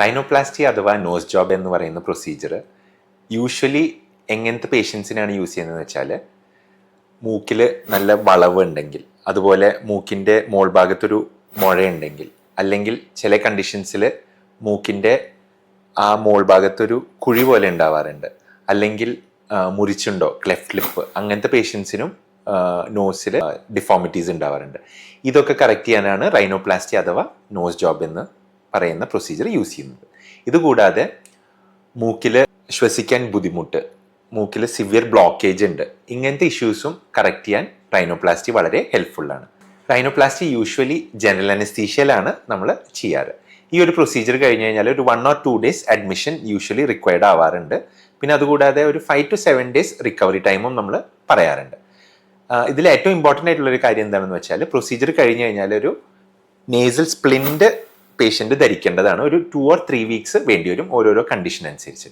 Rhinoplasty അഥവാ nose job എന്ന് പറയുന്ന പ്രൊസീജിയർ യൂഷ്വലി എങ്ങനത്തെ പേഷ്യൻസിനാണ് യൂസ് ചെയ്യുന്നതെന്ന് വെച്ചാൽ മൂക്കിൽ നല്ല വളവ് ഉണ്ടെങ്കിൽ അതുപോലെ മൂക്കിന്റെ മോൾ ഭാഗത്തൊരു മുഴയുണ്ടെങ്കിൽ അല്ലെങ്കിൽ ചില കണ്ടീഷൻസിൽ മൂക്കിന്റെ ആ മോൾ ഭാഗത്തൊരു കുഴി പോലെ ഉണ്ടാവാറുണ്ട്. അല്ലെങ്കിൽ മുറിച്ചുണ്ടോ ക്ലെഫ്റ്റ് ലിപ്പ് അങ്ങനത്തെ പേഷ്യൻസിനും നോസിൽ ഡിഫോമിറ്റീസ് ഉണ്ടാവാറുണ്ട്. ഇതൊക്കെ കറക്റ്റ് ചെയ്യാനാണ് റൈനോപ്ലാസ്റ്റി അഥവാ നോസ് ജോബ് എന്ന് പറയുന്ന പ്രൊസീജിയർ യൂസ് ചെയ്യുന്നത്. ഇതുകൂടാതെ മൂക്കിൽ ശ്വസിക്കാൻ ബുദ്ധിമുട്ട് മൂക്കിൽ സിവിയർ ബ്ലോക്കേജ് ഉണ്ട്. ഇങ്ങനത്തെ ഇഷ്യൂസും കറക്റ്റ് ചെയ്യാൻ റൈനോപ്ലാസ്റ്റി വളരെ ഹെൽപ്ഫുള്ളാണ് റൈനോപ്ലാസ്റ്റി യൂഷ്വലി ജനറൽ അനസ്തീഷ്യയിലാണ് നമ്മൾ ചെയ്യാറ്. ഈ ഒരു പ്രൊസീജിയർ കഴിഞ്ഞ് കഴിഞ്ഞാൽ ഒരു one or two days admission usually required ആവാറുണ്ട്. പിന്നെ അതുകൂടാതെ ഒരു five to seven days recovery ടൈമും നമ്മൾ പറയാറുണ്ട്. ഇതിൽ ഏറ്റവും ഇമ്പോർട്ടന്റ് ആയിട്ടുള്ള ഒരു കാര്യം എന്താണെന്ന് വെച്ചാൽ പ്രൊസീജിയർ കഴിഞ്ഞ് കഴിഞ്ഞാൽ ഒരു നേസൽ സ്പ്ലിന്റ് പേഷ്യന്റ് ധരിക്കേണ്ടതാണ്. ഒരു ടു ഓർ ത്രീ വീക്സ് വേണ്ടി വരും ഓരോരോ കണ്ടീഷൻ അനുസരിച്ച്.